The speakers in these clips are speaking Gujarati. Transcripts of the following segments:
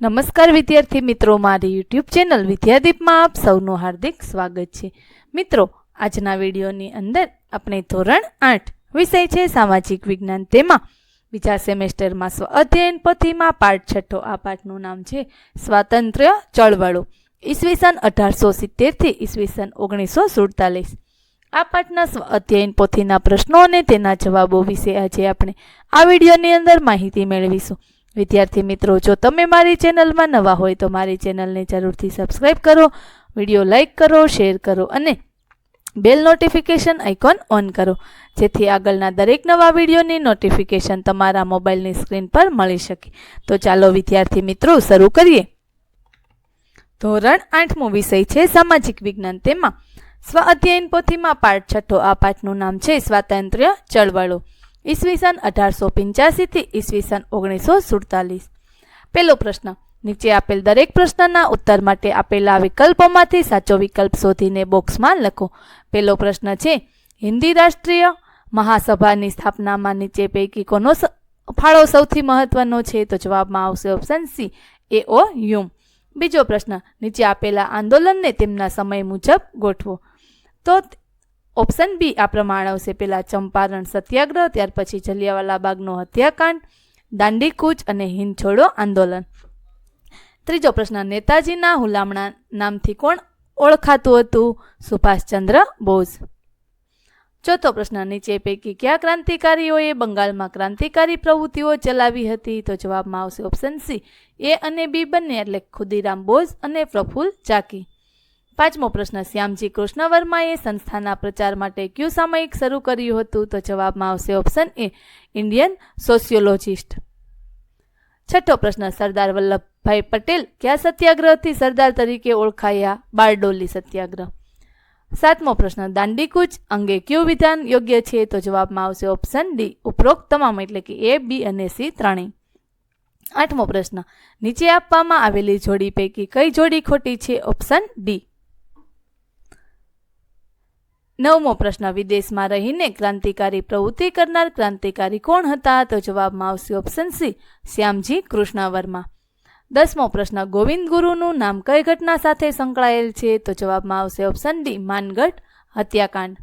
નમસ્કાર વિદ્યાર્થી મિત્રો, મારી યુટ્યુબ ચેનલ વિદ્યાદીપમાં આપ સૌનું હાર્દિક સ્વાગત છે. મિત્રો, આજના વિડીયોની અંદર આપણે ધોરણ આઠ વિષય છે, સામાજિક વિજ્ઞાન. તેમાં બીજા સેમેસ્ટરમાં સ્વ અધ્યયન, પોથીમાં પાઠ છઠ્ઠો, આ પાઠનું નામ છે સ્વાતંત્ર્ય ચળવળો. ઈસવીસન અઢારસો સિત્તેરથી ઈસવીસન ઓગણીસો સુડતાલીસ. આ પાઠના સ્વ અધ્યયન, પોથીના પ્રશ્નો અને તેના જવાબો વિશે આજે આપણે આ વિડીયોની અંદર માહિતી મેળવીશું. વિદ્યાર્થી મિત્રો, જો તમે મારી ચેનલમાં નવા હોય તો મારી ચેનલને જરૂરથી સબસ્ક્રાઈબ કરો, વીડિયો લાઇક કરો શેર કરો અને બેલ નોટિફિકેશન આઇકોન ઓન કરો, જેથી આગળના દરેક નવા વિડીયોની નોટિફિકેશન તમારા મોબાઈલની સ્ક્રીન પર મળી શકે. તો ચાલો વિદ્યાર્થી મિત્રો, શરૂ કરીએ. ધોરણ આઠમો વિષય છે સામાજિક વિજ્ઞાન. તેમાં સ્વ અધ્યયન પોથીમાં પાઠ છઠ્ઠો, આ પાઠનું નામ છે સ્વાતંત્ર્ય ચળવળો. ઈસવીસન અઢારસો પંચ્યાસીથી ઈસવીસન ઓગણીસો સુડતાલીસ. પહેલો પ્રશ્ન. નીચે આપેલ દરેક પ્રશ્નના ઉત્તર માટે આપેલા વિકલ્પોમાંથી સાચો વિકલ્પ શોધીને બોક્સમાં લખો. પહેલો પ્રશ્ન છે, હિન્દી રાષ્ટ્રીય મહાસભાની સ્થાપનામાં નીચે પૈકી કોનો ફાળો સૌથી મહત્વનો છે? તો જવાબમાં આવશે ઓપ્શન સી, એ ઓ યુમ. બીજો પ્રશ્ન. નીચે આપેલા આંદોલનને તેમના સમય મુજબ ગોઠવો. તો ઓપ્શન બી આ પ્રમાણે આવશે. પહેલાં ચંપારણ સત્યાગ્રહ, ત્યાર પછી જલિયાવાલા બાગનો હત્યાકાંડ, દાંડીકૂચ અને હિંદ છોડો આંદોલન. ત્રીજો પ્રશ્ન, નેતાજીના હુલામણા નામથી કોણ ઓળખાતું હતું? સુભાષચંદ્ર બોઝ. ચોથો પ્રશ્ન, નીચે પૈકી કયા ક્રાંતિકારીઓએ બંગાળમાં ક્રાંતિકારી પ્રવૃત્તિઓ ચલાવી હતી? તો જવાબમાં આવશે ઓપ્શન સી, એ અને બી બંને, એટલે ખુદીરામ બોઝ અને પ્રફુલ ચાકી. પાંચમો પ્રશ્ન, શ્યામજી કૃષ્ણ વર્માએ સંસ્થાના પ્રચાર માટે કયું સામયિક શરૂ કર્યું હતું? તો જવાબમાં આવશે ઓપ્શન એ, ઇન્ડિયન સોશિયોલોજિસ્ટ. છઠ્ઠો પ્રશ્ન, સરદાર વલ્લભભાઈ પટેલ કયા સત્યાગ્રહથી સરદાર તરીકે ઓળખાયા? બારડોલી સત્યાગ્રહ. સાતમો પ્રશ્ન, દાંડીકૂચ અંગે કયું વિધાન યોગ્ય છે? તો જવાબમાં આવશે ઓપ્શન ડી, ઉપરોક્ત તમામ એટલે કે એ, બી અને સી ત્રણેય. આઠમો પ્રશ્ન, નીચે આપવામાં આવેલી જોડી પૈકી કઈ જોડી ખોટી છે? ઓપ્શન ડી નવમો પ્રશ્ન, વિદેશમાં રહીને ક્રાંતિકારી પ્રવૃત્તિ કરનાર ક્રાંતિકારી કોણ હતા? તો જવાબમાં આવશે ઓપ્શન સી શ્યામજી કૃષ્ણ વર્મા દસમો પ્રશ્ન, ગોવિંદ ગુરુનું નામ કઈ ઘટના સાથે સંકળાયેલ છે? તો જવાબમાં આવશે ઓપ્શન ડી માનગઢ હત્યાકાંડ.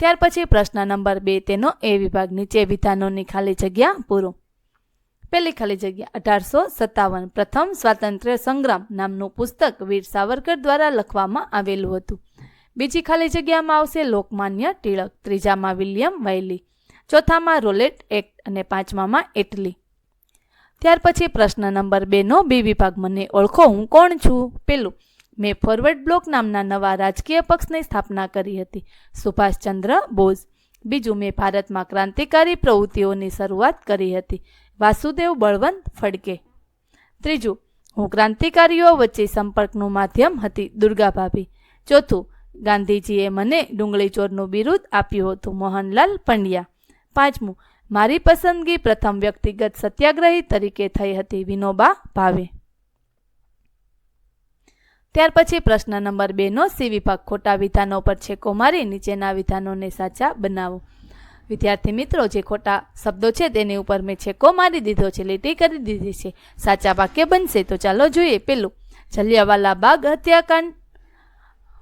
ત્યાર પછી પ્રશ્ન નંબર બે, તેનો એ વિભાગ નીચે વિધાનોની ખાલી જગ્યા પૂરો. પહેલી ખાલી જગ્યા, અઢારસો સત્તાવન, પ્રથમ સ્વાતંત્ર્ય સંગ્રામ નામનું પુસ્તક વીર સાવરકર દ્વારા લખવામાં આવેલું હતું. બીજી ખાલી જગ્યામાં આવશે લોકમાન્ય ટિળક ત્રીજામાં વિલિયમ વાયલી ચોથામાં રોલેટ એક્ટ અને પાંચમામાં એટલી ત્યાર પછી પ્રશ્ન નંબર બેનો બી વિભાગ મને ઓળખો, હું કોણ છું? પેલું, મેં ફોરવર્ડ બ્લોક નામના નવા રાજકીય પક્ષની સ્થાપના કરી હતી, સુભાષચંદ્ર બોઝ. બીજું, મેં ભારતમાં ક્રાંતિકારી પ્રવૃત્તિઓની શરૂઆત કરી હતી, વાસુદેવ બળવંત ફડકે. ત્રીજું, હું ક્રાંતિકારીઓ વચ્ચે સંપર્કનું માધ્યમ હતી દુર્ગા ભાભી ચોથું ગાંધીજીએ મને ડુંગળી ચોરનું બિરુદ આપ્યું હતું. મોહનલાલ પંડ્યા. પાંચમું, મારી પસંદગી પ્રથમ વ્યક્તિગત સત્યાગ્રહી તરીકે થઈ હતી. વિનોબા ભાવે. ત્યાર પછી પ્રશ્ન નંબર બેનો, સી વિભાગ ખોટા વિધાનો પર છેકો મારી, નીચેના વિધાનોને સાચા બનાવો. વિદ્યાર્થી મિત્રો, જે ખોટા શબ્દો છે તેની ઉપર મેં છેકો મારી દીધો છે, લીટી કરી દીધી છે. સાચા વાક્ય બનશે તો ચાલો જોઈએ. પેલું, જલિયાવાલા બાગ હત્યાકાંડ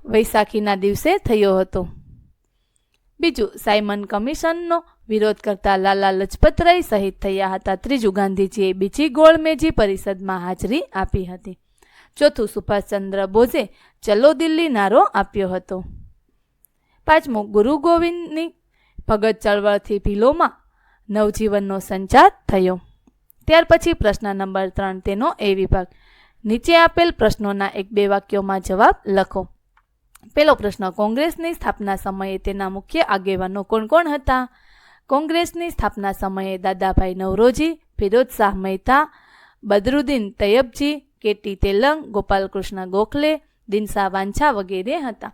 વૈશાખીના દિવસે થયો હતો. બીજું, સાયમન કમિશનનો વિરોધ કરતા લાલા લજપતરાય શહીદ થયા હતા. ત્રીજું, ગાંધીજીએ બીજી ગોળમેજી પરિષદમાં હાજરી આપી હતી. ચોથું, સુભાષચંદ્ર બોઝે ચલો દિલ્હી નારો આપ્યો હતો. પાંચમું, ગુરુ ગોવિંદની ભગત ચળવળથી ભીલોમાં નવજીવનનો સંચાર થયો. ત્યાર પછી પ્રશ્ન નંબર ત્રણ, તેનો એ વિભાગ. નીચે આપેલ પ્રશ્નોના એક બે વાક્યોમાં જવાબ લખો. પેલો પ્રશ્ન, કોંગ્રેસની સ્થાપના સમયે તેના મુખ્ય આગેવાનો કોણ કોણ હતા? કોંગ્રેસની સ્થાપના સમયે દાદાભાઈ નવરોજી, ફિરોજ શાહ મહેતા, બદરુદ્દીન તૈયબજી, કેટી તેલંગ, ગોપાલકૃષ્ણ ગોખલે દિનસા વાંછા વગેરે હતા.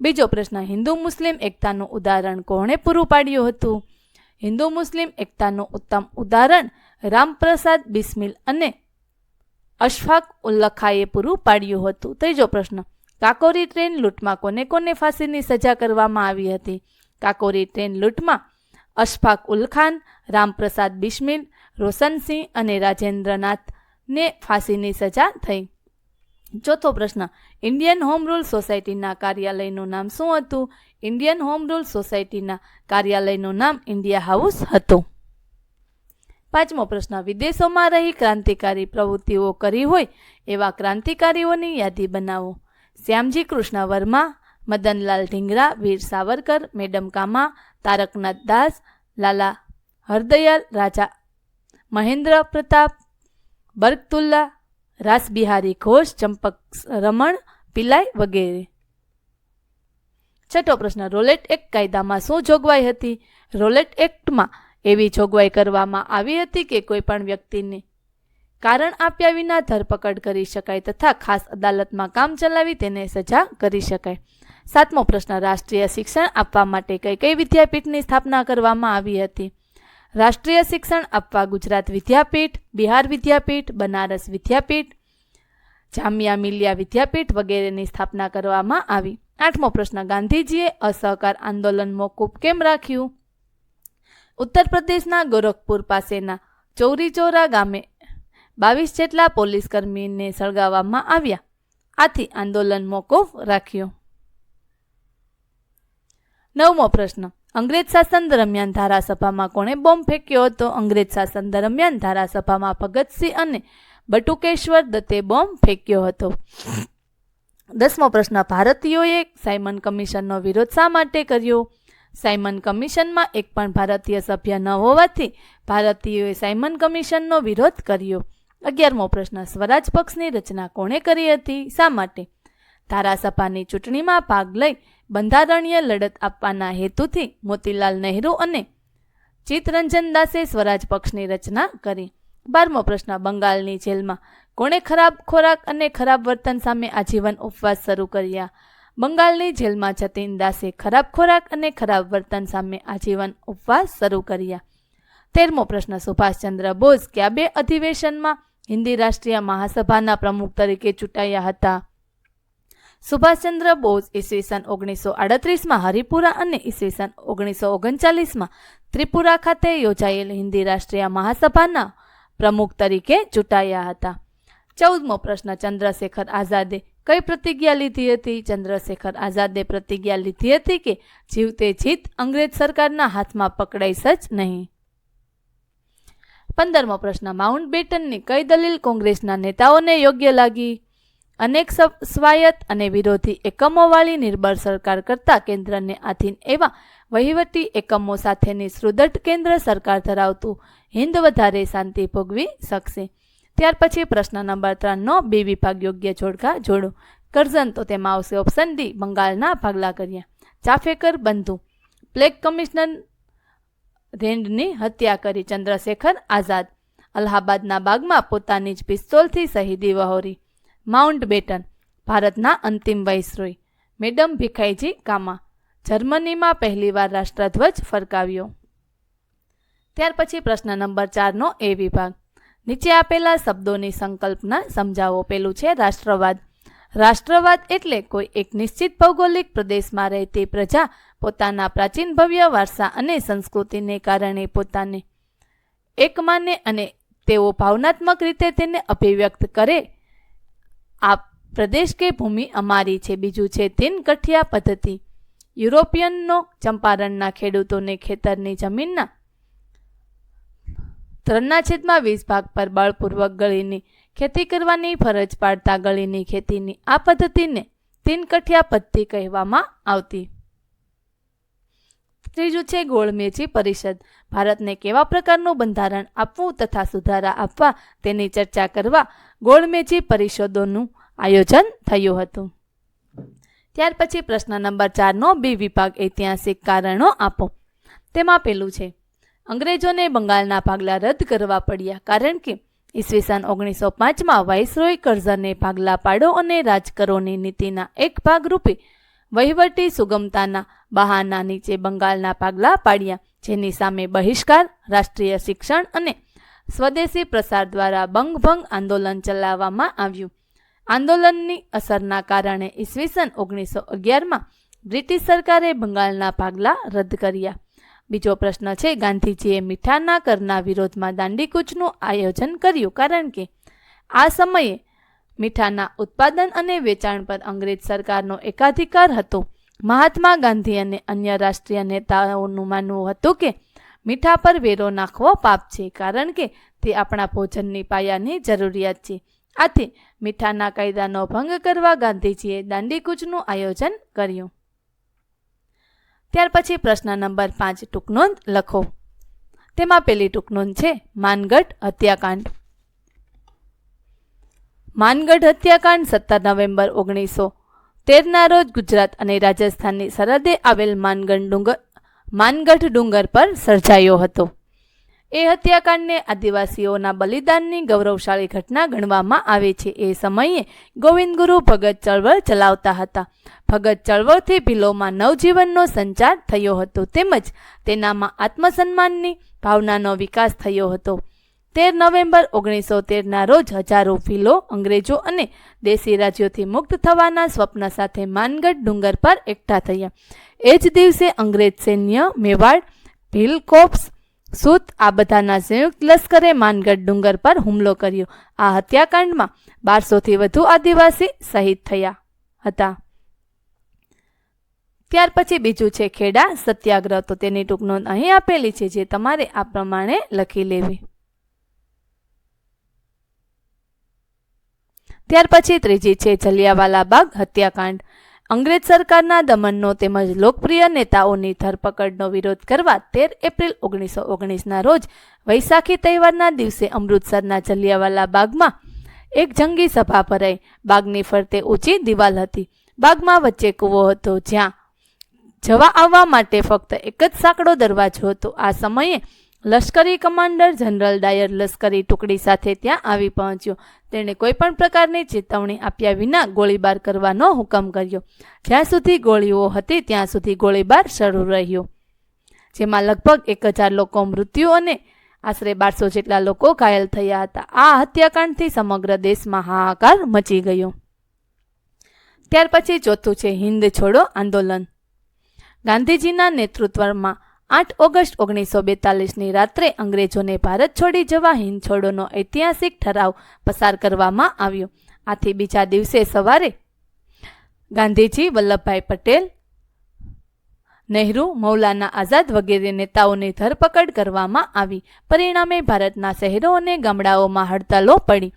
બીજો પ્રશ્ન, હિન્દુ મુસ્લિમ એકતાનું ઉદાહરણ કોણે પૂરું પાડ્યું હતું? હિન્દુ મુસ્લિમ એકતાનું ઉત્તમ ઉદાહરણ રામપ્રસાદ બિસ્મિલ અને અશફાક ઉલ્લખાએ પૂરું પાડ્યું હતું. ત્રીજો પ્રશ્ન કાકોરી ટ્રેન લૂંટમાં કોને કોને ફાંસીની સજા કરવામાં આવી હતી? કાકોરી ટ્રેન લૂંટમાં અશફાક ઉલ ખાન, રામપ્રસાદ બિસ્મિલ, રોશનસિંહ અને રાજેન્દ્રનાથને ફાંસીની સજા થઈ. ચોથો પ્રશ્ન, ઇન્ડિયન હોમ રૂલ સોસાયટીના કાર્યાલયનું નામ શું હતું? ઇન્ડિયન હોમ રૂલ સોસાયટીના કાર્યાલયનું નામ ઇન્ડિયા હાઉસ હતું. પાંચમો પ્રશ્ન, વિદેશોમાં રહી ક્રાંતિકારી પ્રવૃત્તિઓ કરી હોય એવા ક્રાંતિકારીઓની યાદી બનાવો. શ્યામજી કૃષ્ણ વર્મા મદનલાલ ઢીંગરા, વીર સાવરકર, મેડમ કામા, તારકનાથ દાસ, લાલા હરદયાલ રાજા, મહેન્દ્ર પ્રતાપ, બર્કતુલ્લા, રાસબિહારી ઘોષ, ચંપક રમણ, પિલાઈ વગેરે. છઠ્ઠો પ્રશ્ન, રોલેટ એક્ટ કાયદામાં શું જોગવાઈ હતી? રોલેટ એક્ટમાં એવી જોગવાઈ કરવામાં આવી હતી કે કોઈ પણ વ્યક્તિને કારણ આપ્યા વિના ધરપકડ કરી શકાય તથા ખાસ અદાલતમાં કામ ચલાવી તેને સજા કરી શકાય. સાતમો પ્રશ્ન, રાષ્ટ્રીય શિક્ષણ આપવા માટે કઈ કઈ વિદ્યાપીઠની સ્થાપના કરવામાં આવી હતી? રાષ્ટ્રીય શિક્ષણ આપવા ગુજરાત વિદ્યાપીઠ, બિહાર વિદ્યાપીઠ, બનારસ વિદ્યાપીઠ, જામિયા મિલિયા વિદ્યાપીઠ વગેરેની સ્થાપના કરવામાં આવી. આઠમો પ્રશ્ન, ગાંધીજીએ અસહકાર આંદોલન મોકૂફ કેમ રાખ્યું? ઉત્તર પ્રદેશના ગોરખપુર પાસેના ચૌરી ચોરા ગામે બાવીસ જેટલા પોલીસકર્મીને સળગાવવામાં આવ્યા. આથી આંદોલન મોકૂફ રાખ્યું. નવમો પ્રશ્ન. અંગ્રેજ શાસન દરમિયાન ધારાસભામાં કોણે બોમ્બ ફેંક્યો હતો? અંગ્રેજ શાસન દરમિયાન ધારાસભામાં ભગતસિંહ અને બટુકેશ્વર દત્તે બોમ્બ ફેંક્યો હતો. દસમો પ્રશ્ન. ભારતીયોએ સાયમન કમિશનનો વિરોધ શા માટે કર્યો? સાયમન કમિશનમાં એક પણ ભારતીય સભ્ય ન હોવાથી ભારતીયોએ સાયમન કમિશનનો વિરોધ કર્યો. અગિયારમો પ્રશ્ન. સ્વરાજ પક્ષની રચના કોણે કરી હતી? શા માટે? ધારાસભાની ચૂંટણીમાં ભાગ લઈ બંધારણીય લડત આપવાના હેતુથી મોતીલાલ નહેરુ અને ચિત્તરંજન દાસે સ્વરાજ પક્ષની રચના કરી. બારમો પ્રશ્ન. બંગાળની જેલમાં કોણે ખરાબ ખોરાક અને ખરાબ વર્તન સામે આજીવન ઉપવાસ શરૂ કર્યા? બંગાળની જેલમાં જતીન દાસે ખરાબ ખોરાક અને ખરાબ વર્તન સામે આજીવન ઉપવાસ શરૂ કર્યા. તેરમો પ્રશ્ન, સુભાષચંદ્ર બોઝ કયા બે અધિવેશનમાં હિન્દી રાષ્ટ્રીય મહાસભાના પ્રમુખ તરીકે ચૂંટાયા હતા? સુભાષચંદ્ર બોઝ ઈસવીસન ઓગણીસો આડત્રીસમાં હરિપુરા અને ઈસવીસન ઓગણીસો ઓગણચાલીસમાં ત્રિપુરા ખાતે યોજાયેલ હિન્દી રાષ્ટ્રીય મહાસભાના પ્રમુખ તરીકે ચૂંટાયા હતા. ચૌદમો પ્રશ્ન, ચંદ્રશેખર આઝાદે કઈ પ્રતિજ્ઞા લીધી હતી? ચંદ્રશેખર આઝાદે પ્રતિજ્ઞા લીધી હતી કે જીવતે જીત અંગ્રેજ સરકારના હાથમાં પકડાઈશ જ નહીં. પંદરમો પ્રશ્ન, માઉન્ટ બેટનની કઈ દલીલ કોંગ્રેસના નેતાઓને યોગ્ય લાગી? અનેક સ્વાયત્ત અને વિરોધી એકમોવાળી નિર્બળ સરકાર કરતાં કેન્દ્રને આધીન એવા વહીવટી એકમો સાથેની સુદૃઢ કેન્દ્ર સરકાર ધરાવતું હિન્દ વધારે શાંતિ ભોગવી શકશે. ત્યાર પછી પ્રશ્ન નંબર ત્રણનો, બે વિભાગ યોગ્ય જોડકા જોડો? કરઝન તો તેમાં આવશે ઓપ્શન ડી બંગાળના ભાગલા કર્યા. ચાફેકર બંધુ પ્લેગ કમિશનર રેન્ડની હત્યા કરી ચંદ્રશેખર આઝાદ. અલ્હાબાદના બાગમાં પોતાની જ પિસ્તોલથી શહીદી વહોરી. માઉન્ટ બેટન, ભારતના અંતિમ વૈસરોય મેડમ ભીખાઈજી કામા જર્મનીમાં પહેલીવાર રાષ્ટ્રધ્વજ ફરકાવ્યો. ત્યાર પછી પ્રશ્ન નંબર ચારનો એ વિભાગ. નીચે આપેલા શબ્દોની સંકલ્પના સમજાવો. પેલું છે રાષ્ટ્રવાદ. રાષ્ટ્રવાદ એટલે કોઈ એક નિશ્ચિત ભૌગોલિક પ્રદેશમાં રહેતી પ્રજા પોતાના પ્રાચીન ભવ્ય વારસા અને સંસ્કૃતિને કારણે પોતાને એક માને અને તેઓ ભાવનાત્મક રીતે તેને અભિવ્યક્ત કરે. આ પ્રદેશ કે ભૂમિ અમારી છે, બીજું છે તીન કઠિયા પદ્ધતિ. યુરોપિયનનો ચંપારણના ખેડૂતોને ખેતરની જમીનના ત્રણના છેદમાં વીસ ભાગ પર બળપૂર્વક ગળીની ખેતી કરવાની ફરજ પાડતા ગળીની ખેતીની આ પદ્ધતિને તીન કઠિયા પદ્ધતિ કહેવામાં આવતી. ત્રીજું છે ગોળમેજી પરિષદ. ભારતને કેવા પ્રકારનું બંધારણ આપવું તથા સુધારા આપવા તેની ચર્ચા કરવા ગોળમેજી પરિષદોનું આયોજન થયું હતું. ત્યાર પછી પ્રશ્ન નંબર ચારનો બી વિભાગ ઐતિહાસિક કારણો આપો. તેમાં પેલું છે, અંગ્રેજોને બંગાળના ભાગલા રદ કરવા પડ્યા કારણ કે ઈસવીસન ઓગણીસો પાંચમાં વાઇસરોય કરઝને ભાગલા પાડો અને રાજકરોની નીતિના એક ભાગરૂપે વહીવટી સુગમતાના બહાના નીચે બંગાળના પાગલા પાડ્યા, જેની સામે બહિષ્કાર, રાષ્ટ્રીય શિક્ષણ અને સ્વદેશી પ્રસાર દ્વારા બંગભંગ આંદોલન ચલાવવામાં આવ્યું. આંદોલનની અસરના કારણે ઈસવીસન ઓગણીસો અગિયારમાં બ્રિટિશ સરકારે બંગાળના ભાગલા રદ કર્યા. બીજો પ્રશ્ન છે, ગાંધીજીએ મીઠાના કરના વિરોધમાં દાંડીકૂચનું આયોજન કર્યું કારણ કે આ સમયે મીઠાના ઉત્પાદન અને વેચાણ પર અંગ્રેજ સરકારનો એકાધિકાર હતો. મહાત્મા ગાંધી અને અન્ય રાષ્ટ્રીય નેતાઓનું માનવું હતું કે મીઠા પર વેરો નાખવો પાપ છે, કારણ કે તે આપણા ભોજનની પાયાની જરૂરિયાત છે. આથી મીઠાના કાયદાનો ભંગ કરવા ગાંધીજીએ દાંડીકૂચનું આયોજન કર્યું. ત્યાર પછી પ્રશ્ન નંબર પાંચ ટૂંકનોંધ લખો. તેમાં પેલી ટૂંકનોંધ છે, માનગઢ હત્યાકાંડ. માનગઢ હત્યાકાંડ સત્તર નવેમ્બર ઓગણીસો તેરના રોજ ગુજરાત અને રાજસ્થાનની સરહદે આવેલ માનગઢ ડુંગર માનગઢ ડુંગર પર સર્જાયો હતો. એ હત્યાકાંડને આદિવાસીઓના બલિદાનની ગૌરવશાળી ઘટના ગણવામાં આવે છે. એ સમયે ગોવિંદગુરુ ભગત ચળવળ ચલાવતા હતા. ભગત ચળવળથી ભીલોમાં નવજીવનનો સંચાર થયો હતો તેમજ તેનામાં આત્મસન્માનની ભાવનાનો વિકાસ થયો હતો. તેર નવેમ્બર ઓગણીસો તેરના રોજ હજારો ભીલો અંગ્રેજો અને દેશી રાજ્યોથી મુક્ત થવાના સ્વપ્ન સાથે માનગઢ ડુંગર પર એકઠા થયા. એ જ દિવસે અંગ્રેજ સૈન્ય, મેવાડ ભીલ કોપ્સ સૂત આ બધાના સંયુક્ત લશ્કરે માનગઢ ડુંગર પર હુમલો કર્યો. આ હત્યાકાંડમાં બારસોથી વધુ આદિવાસી શહીદ થયા હતા. ત્યાર પછી બીજું છે ખેડા. સત્યાગ્રહ તો તેની ટૂંક નોંધ અહીં આપેલી છે, જે તમારે આ પ્રમાણે લખી લેવી. ત્યાર પછી ત્રીજી છે જલિયાવાલા બાગ હત્યાકાંડ. અંગ્રેજ સરકારના દમનનો તેમજ લોકપ્રિય નેતાઓની ધરપકડનો વિરોધ કરવા તેર એપ્રિલ ઓગણીસો ઓગણીસના રોજ વૈશાખી તહેવારના દિવસે અમૃતસરના જલિયાવાલા બાગમાં એક જંગી સભા ભરાઈ. બાગની ફરતે ઊંચી દિવાલ હતી. બાગમાં વચ્ચે કૂવો હતો જ્યાં જવા આવવા માટે ફક્ત એક જ સાંકડો દરવાજો હતો. આ સમયે લશ્કરી કમાન્ડર જનરલ ડાયર લશ્કરી ટુકડી સાથે ત્યાં આવી પહોંચ્યો. તેણે કોઈપણ પ્રકારની ચેતવણી આપ્યા વિના ગોળીબાર કરવાનો હુકમ કર્યો. જ્યાં સુધી ગોળીઓ હતી, ત્યાં સુધી ગોળીબાર શરૂ રહ્યો. જેમાં લગભગ એક હજાર લોકો મૃત્યુ અને આશરે બારસો જેટલા લોકો ઘાયલ થયા હતા. આ હત્યાકાંડથી સમગ્ર દેશમાં હાહાકાર મચી ગયો. ત્યાર પછી ચોથું છે, હિન્દ છોડો આંદોલન. ગાંધીજીના નેતૃત્વમાં આઠ ઓગસ્ટ ઓગણીસો બેતાલીસની રાત્રે અંગ્રેજોને ભારત છોડી જવા હિંદ છોડોનો ઐતિહાસિક ઠરાવ પસાર કરવામાં આવ્યો. આથી બીજા દિવસે સવારે ગાંધીજી વલ્લભભાઈ પટેલ, નહેરુ, મૌલાના આઝાદ વગેરે નેતાઓની ધરપકડ કરવામાં આવી. પરિણામે ભારતના શહેરો અને ગામડાઓમાં હડતાલો પડી.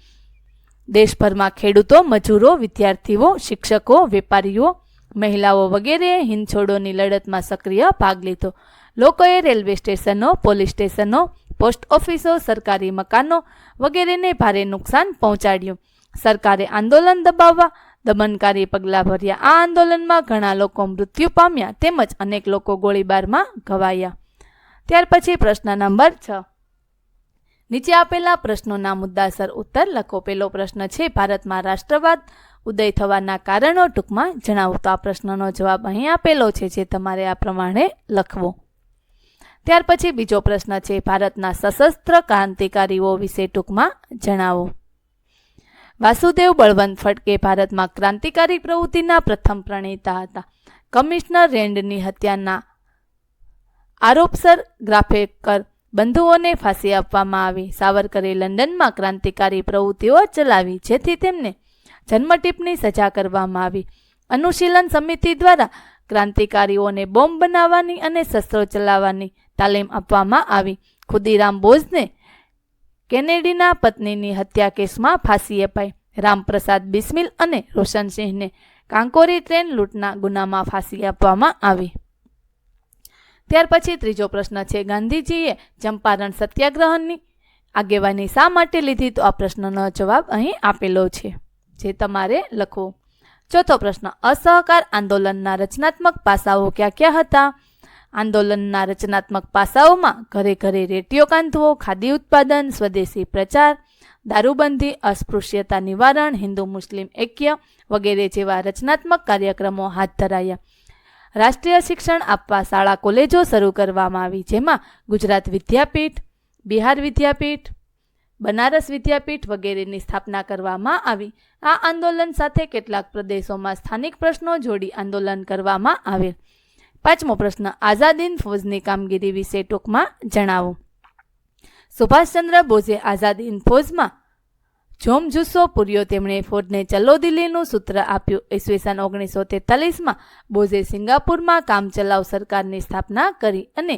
દેશભરમાં ખેડૂતો, મજૂરો, વિદ્યાર્થીઓ, શિક્ષકો, વેપારીઓ, મહિલાઓ વગેરે હિંદ છોડોની લડતમાં સક્રિય ભાગ લીધો. લોકોએ રેલવે સ્ટેશનો, પોલીસ સ્ટેશનો, પોસ્ટ ઓફિસો, સરકારી મકાનો વગેરેને ભારે નુકસાન પહોંચાડ્યું. સરકારે આંદોલન દબાવવા, દમનકારી પગલાં ભર્યા. આ આંદોલનમાં ઘણા લોકો મૃત્યુ પામ્યા તેમજ અનેક લોકો ગોળીબારમાં ઘવાયા. ત્યાર પછી પ્રશ્ન નંબર છ. નીચે આપેલા પ્રશ્નોના મુદ્દાસર ઉત્તર લખો. પેલો પ્રશ્ન છે, ભારતમાં રાષ્ટ્રવાદ ઉદય થવાના કારણો ટૂંકમાં જણાવો. તો આ પ્રશ્નનો જવાબ અહીં આપેલો છે, જે તમારે આ પ્રમાણે લખવો. ત્યાર પછી બીજો પ્રશ્ન છે, ભારતના સશસ્ત્ર ક્રાંતિકારીઓ વિશે ટૂંકમાં જણાવો. વાસુદેવ બળવંત ફડકે ભારતમાં ક્રાંતિકારી પ્રવૃત્તિના પ્રથમ પ્રણેતા હતા. કમિશનર રેન્ડની હત્યાના આરોપસર ગ્રાફેકર બંધુઓને ફાંસી આપવામાં આવી. સાવરકરે લંડનમાં ક્રાંતિકારી પ્રવૃત્તિઓ ચલાવી, જેથી તેમને જન્મટીપની સજા કરવામાં આવી. અનુશીલન સમિતિ દ્વારા ક્રાંતિકારીઓને બોમ્બ બનાવવાની અને શસ્ત્રો ચલાવવાની તાલીમ આપવામાં આવી. ખુદીરામ બોઝને કેનેડીના પત્નીની હત્યા કેસમાં ફાંસી અપાઈ. રામપ્રસાદ બિસ્મિલ અને રોશનસિંહને કાંકોરી ટ્રેન લૂંટના ગુનામાં ફાંસી આપવામાં આવી. ત્યાર પછી ત્રીજો પ્રશ્ન છે, ગાંધીજીએ ચંપારણ સત્યાગ્રહની આગેવાની શા માટે લીધી? તો આ પ્રશ્નનો જવાબ અહીં આપેલો છે, જે તમારે લખવો ચોથો પ્રશ્ન, અસહકાર આંદોલનના રચનાત્મક પાસાઓ ક્યાં ક્યાં હતા? આંદોલનના રચનાત્મક પાસાઓમાં ઘરે ઘરે રેડિયો કાંધવો, ખાદી ઉત્પાદન, સ્વદેશી પ્રચાર, દારૂબંધી, અસ્પૃશ્યતા નિવારણ, હિન્દુ મુસ્લિમ ઐક્ય વગેરે જેવા રચનાત્મક કાર્યક્રમો હાથ ધરાયા. રાષ્ટ્રીય શિક્ષણ આપવા શાળા, કોલેજો શરૂ કરવામાં આવી, જેમાં ગુજરાત વિદ્યાપીઠ, બિહાર વિદ્યાપીઠ, બનારસ વિદ્યાપીઠ વગેરેની સ્થાપના કરવામાં આવી. આ આંદોલન સાથે કેટલાક પ્રદેશોમાં સ્થાનિક પ્રશ્નો જોડી આંદોલન કરવામાં આવેલ. પાંચમો પ્રશ્ન આઝાદીન ફોજની કામગીરી વિશે ટૂંકમાં જણાવો. સુભાષચંદ્ર બોઝે આઝાદીન ફોજમાં જોમ જુસ્સો પૂર્યો. તેમણે ફોર્ડને ચલો દિલ્હીનું સૂત્ર આપ્યું. ઈસવીસન ઓગણીસો તેતાલીસમાં બોઝે સિંગાપુરમાં કામચલાઉ સરકારની સ્થાપના કરી અને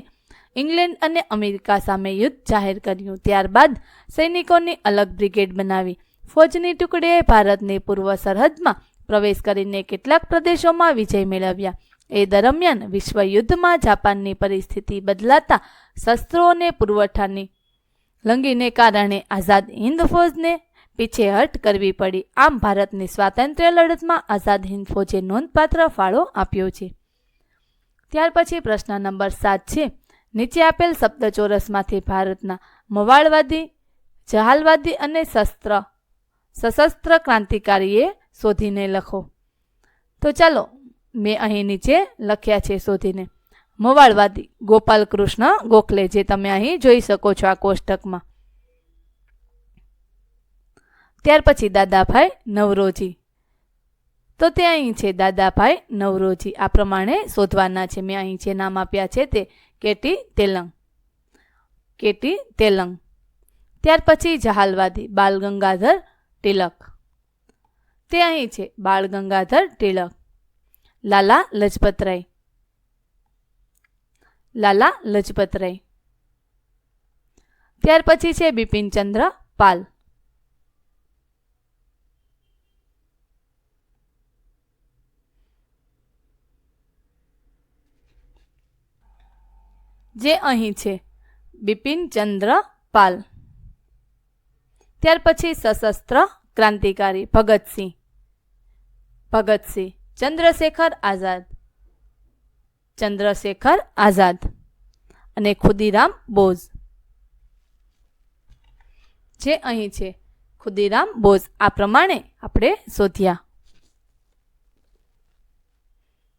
ઇંગ્લેન્ડ અને અમેરિકા સામે યુદ્ધ જાહેર કર્યું. ત્યારબાદ સૈનિકોની અલગ બ્રિગેડ બનાવી. ફૌજની ટુકડીએ ભારતની પૂર્વ સરહદમાં પ્રવેશ કરીને કેટલાક પ્રદેશોમાં વિજય મેળવ્યા. એ દરમિયાન વિશ્વ યુદ્ધમાં જાપાનની પરિસ્થિતિ બદલાતા શસ્ત્રો અને પુરવઠાની લંગીને કારણે આઝાદ હિન્દ ફોજને પીછેહટ કરવી પડી. આમ ભારતની સ્વાતંત્ર્ય લડતમાં આઝાદ હિન્દ ફોજે નોંધપાત્ર ફાળો આપ્યો છે. ત્યાર પછી પ્રશ્ન નંબર સાત છે, નીચે આપેલ શબ્દ ચોરસમાંથી ભારતના મવાળવાદી, જહાલવાદી અને શસ્ત્ર, સશસ્ત્ર ક્રાંતિકારીએ શોધીને લખો. તો ચાલો મેં અહીં નીચે લખ્યા છે શોધીને. મવાળવાદી ગોપાલ કૃષ્ણ ગોખલે, જે તમે અહીં જોઈ શકો છો આ કોષ્ટકમાં. ત્યાર પછી દાદાભાઈ નવરોજી. તો તે અહીં છે, દાદાભાઈ નવરોજી. આ પ્રમાણે શોધવાના છે. મેં અહીં જે નામ આપ્યા છે તે કેટી તેલંગ. કેટી તેલંગ. ત્યાર પછી જહાલવાદી બાલ ગંગાધર તિલક. તે અહીં છે બાળ ગંગાધર તિલક. લાલા લજપતરાય. લાલા લજપતરાય. ત્યાર પછી છે બિપિનચંદ્ર પાલ. જે અહીં છે બિપિનચંદ્ર પાલ. ત્યાર પછી સશસ્ત્ર ક્રાંતિકારી ભગતસિંહ. ભગતસિંહ. ચંદ્રશેખર આઝાદ. ચંદ્રશેખર આઝાદ અને ખુદીરામ બોઝ. જે અહીં છે. ખુદીરામ બોઝ. આ પ્રમાણે આપણે શોધ્યા.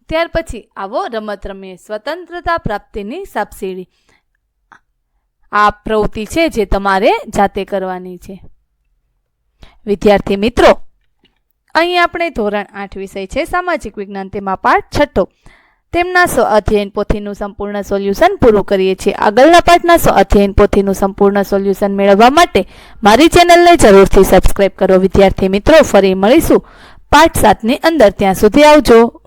ત્યાર પછી આવો રમત રમીએ. સ્વતંત્રતા પ્રાપ્તિની સાપસીડી. આ પ્રવૃત્તિ છે જે તમારે જાતે કરવાની છે. વિદ્યાર્થી મિત્રો અહીં આપણે ધોરણ આઠ વિષય છે, સામાજિક વિજ્ઞાન. તેમાં પાઠ છઠ્ઠો. તેમના સ્વ અધ્યયન પોથીનું સંપૂર્ણ સોલ્યુશન પૂરું કરીએ છીએ. આગળના પાઠના સ્વ અધ્યયન પોથીનું સંપૂર્ણ સોલ્યુશન મેળવવા માટે મારી ચેનલને જરૂરથી સબસ્ક્રાઇબ કરો. વિદ્યાર્થી મિત્રો, ફરી મળીશું. પાઠ સાતની અંદર. ત્યાં સુધી આવજો.